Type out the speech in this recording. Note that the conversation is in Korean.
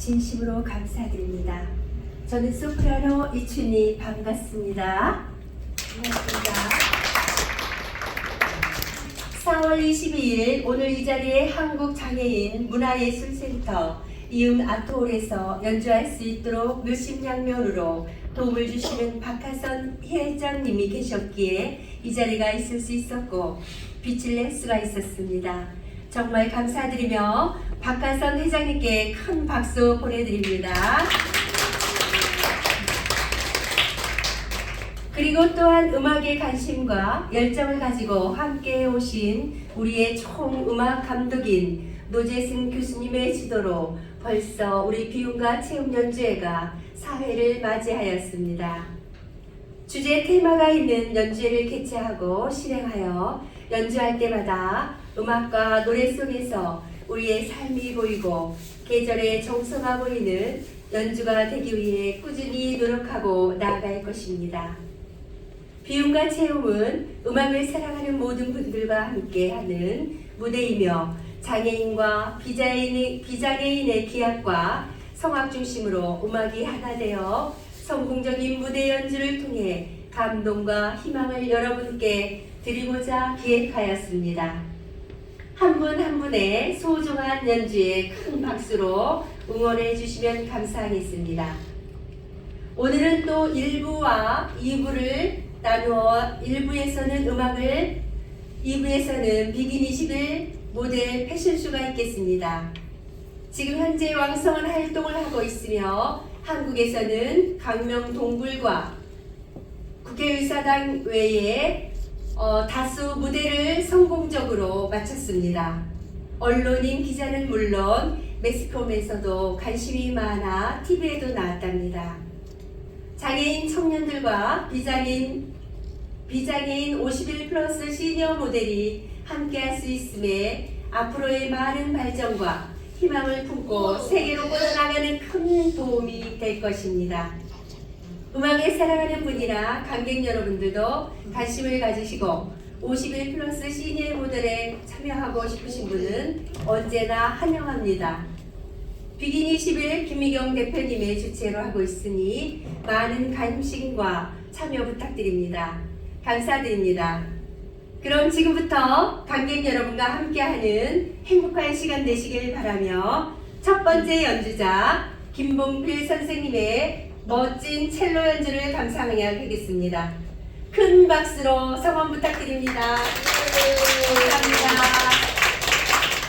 진심으로 감사드립니다. 저는 소프라노 이춘희 반갑습니다. 반갑습니다. 4월 22일 오늘 이 자리에 한국장애인 문화예술센터 이음 아트홀에서 연주할 수 있도록 물심양면으로 도움을 주시는 박하선 회장님이 계셨기에 이 자리가 있을 수 있었고 빛을 낼 수가 있었습니다. 정말 감사드리며 박하선 회장님께 큰 박수 보내드립니다. 그리고 또한 음악에 관심과 열정을 가지고 함께 오신 우리의 총음악 감독인 노재승 교수님의 지도로 벌써 우리 비움과 체험 연주회가 사회를 맞이하였습니다. 주제 테마가 있는 연주회를 개최하고 실행하여 연주할 때마다 음악과 노래 속에서 우리의 삶이 보이고 계절의 정서가 보이는 연주가 되기 위해 꾸준히 노력하고 나아갈 것입니다. 비움과 체험은 음악을 사랑하는 모든 분들과 함께 하는 무대이며 장애인과 비장애인의, 비장애인의 기합과 성악 중심으로 음악이 하나 되어 성공적인 무대 연주를 통해 감동과 희망을 여러분께 드리고자 기획하였습니다. 한분한 분의 소중한 연주에 큰 박수로 응원해 주시면 감사하겠습니다. 오늘은 또 1부와 2부를 나누어 1부에서는 음악을 2부에서는 비긴 20일 모델 패션쇼가 있겠습니다. 지금 현재 왕성한 활동을 하고 있으며 한국에서는 강명 동굴과 국회의사당 외에 어, 다수 무대를 성공적으로 마쳤습니다. 언론인 기자는 물론 매스컴에서도 관심이 많아 TV에도 나왔답니다. 장애인 청년들과 비장애인 비장애인 51 플러스 시니어 모델이 함께할 수 있음에 앞으로의 많은 발전과 희망을 품고 세계로 뻗어나가는 큰 도움이 될 것입니다. 음악을 사랑하는 분이나 관객 여러분들도 관심을 가지시고 51 플러스 시니어 모델에 참여하고 싶으신 분은 언제나 환영합니다. 비긴 20일 김미경 대표님의 주최로 하고 있으니 많은 관심과 참여 부탁드립니다. 감사드립니다. 그럼 지금부터 관객 여러분과 함께하는 행복한 시간 되시길 바라며 첫 번째 연주자 김봉필 선생님의 멋진 첼로 연주를 감상해야 되겠습니다. 큰 박수로 성원 부탁드립니다. 감사합니다.